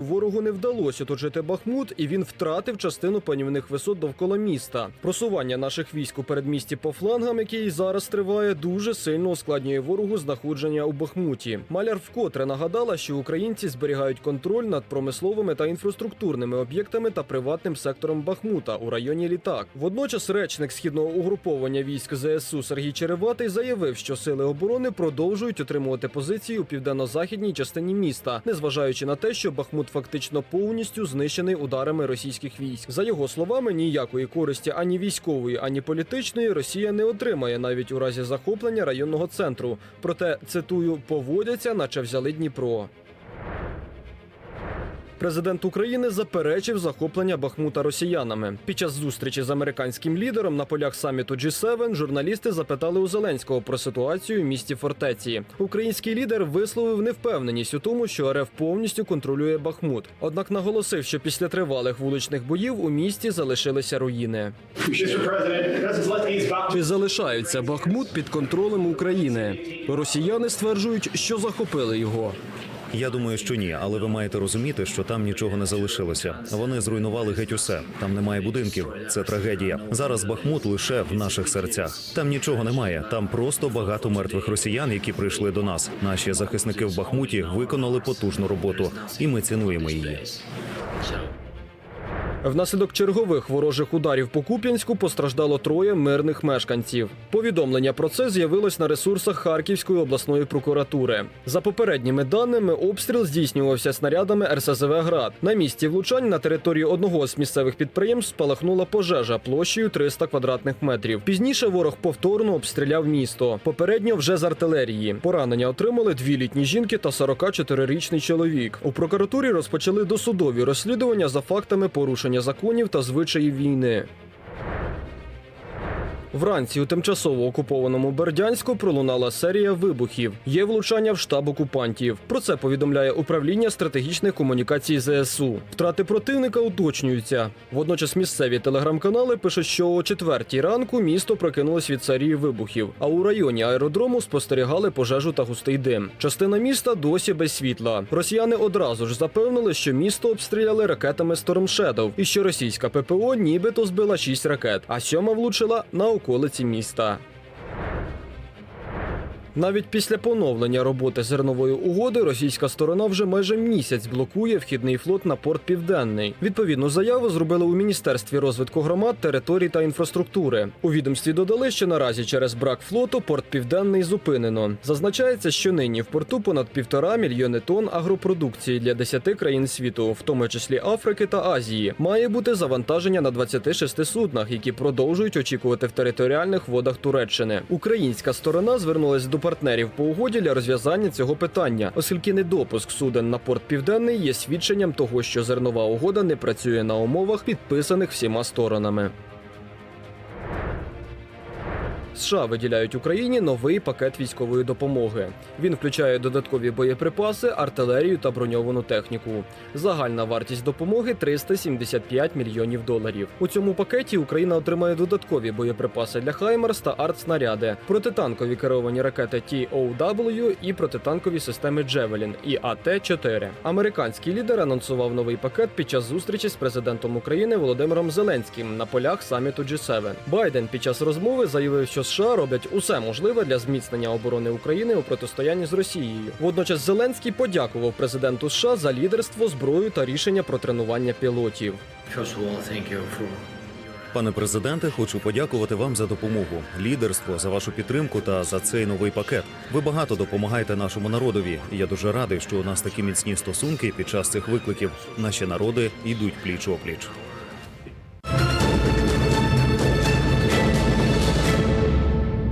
Ворогу не вдалося оточити Бахмут, і він втратив частину панівних висот довкола міста. Просування наших військ у передмісті по флангам, який зараз триває, дуже сильно ускладнює ворогу знаходження у Бахмуті. Маляр вкотре нагадала, що українці зберігають контроль над промисловими та інфраструктурними об'єктами та приватним сектором Бахмута у районі літак. Водночас речник східного угруповання військ ЗСУ Сергій Череватий заявив, що сили оборони продовжують отримувати позиції у південно-західній частині міста, незважаючи на те, що Бахмут фактично повністю знищений ударами російських військ. За його словами, ніякої користі ані військової, ані політичної Росія не отримає навіть у разі захоплення районного центру. Проте цитую, поводяться, наче взяли Дніпро. Президент України заперечив захоплення Бахмута росіянами. Під час зустрічі з американським лідером на полях саміту G7 журналісти запитали у Зеленського про ситуацію в місті фортеці. Український лідер висловив невпевненість у тому, що РФ повністю контролює Бахмут. Однак наголосив, що після тривалих вуличних боїв у місті залишилися руїни. Чи залишається Бахмут під контролем України? Росіяни стверджують, що захопили його. Я думаю, що ні, але ви маєте розуміти, що там нічого не залишилося. Вони зруйнували геть усе. Там немає будинків. Це трагедія. Зараз Бахмут лише в наших серцях. Там нічого немає. Там просто багато мертвих росіян, які прийшли до нас. Наші захисники в Бахмуті виконали потужну роботу, і ми цінуємо її. Внаслідок чергових ворожих ударів по Куп'янську постраждало троє мирних мешканців. Повідомлення про це з'явилось на ресурсах Харківської обласної прокуратури. За попередніми даними, обстріл здійснювався снарядами РСЗВ Град. На місці влучань на території одного з місцевих підприємств спалахнула пожежа площею 300 квадратних метрів. Пізніше ворог повторно обстріляв місто. Попередньо вже з артилерії. Поранення отримали дві літні жінки та 44-річний чоловік. У прокуратурі розпочали досудові розслідування за фактами порушення законів та звичаїв війни. Вранці у тимчасово окупованому Бердянську пролунала серія вибухів. Є влучання в штаб окупантів. Про це повідомляє управління стратегічних комунікацій ЗСУ. Втрати противника уточнюються. Водночас місцеві телеграм-канали пишуть, що о четвертій ранку місто прокинулось від серії вибухів. А у районі аеродрому спостерігали пожежу та густий дим. Частина міста досі без світла. Росіяни одразу ж запевнили, що місто обстріляли ракетами Storm Shadow і що російська ППО нібито збила шість ракет, а сьома влучила на околиці міста. Навіть після поновлення роботи зернової угоди російська сторона вже майже місяць блокує вхідний флот на порт Південний. Відповідну заяву зробили у міністерстві розвитку громад, територій та інфраструктури. У відомстві додали, що наразі через брак флоту порт Південний зупинено. Зазначається, що нині в порту понад півтора мільйони тонн агропродукції для 10 країн світу, в тому числі Африки та Азії. Має бути завантаження на 26 суднах, які продовжують очікувати в територіальних водах Туреччини. Українська сторона звернулась до партнерів по угоді для розв'язання цього питання, оскільки недопуск суден на порт Південний є свідченням того, що зернова угода не працює на умовах, підписаних всіма сторонами. США виділяють Україні новий пакет військової допомоги. Він включає додаткові боєприпаси, артилерію та броньовану техніку. Загальна вартість допомоги 375 мільйонів доларів. У цьому пакеті Україна отримає додаткові боєприпаси для Хаймерс та артснаряди, протитанкові керовані ракети TOW і протитанкові системи Джевелін і АТ-4. Американський лідер анонсував новий пакет під час зустрічі з президентом України Володимиром Зеленським на полях саміту G7. Байден під час розмови заявив, що США роблять усе можливе для зміцнення оборони України у протистоянні з Росією. Водночас Зеленський подякував президенту США за лідерство, зброю та рішення про тренування пілотів. Пане президенте, хочу подякувати вам за допомогу, лідерство, за вашу підтримку та за цей новий пакет. Ви багато допомагаєте нашому народові. І я дуже радий, що у нас такі міцні стосунки під час цих викликів. Наші народи йдуть пліч опліч.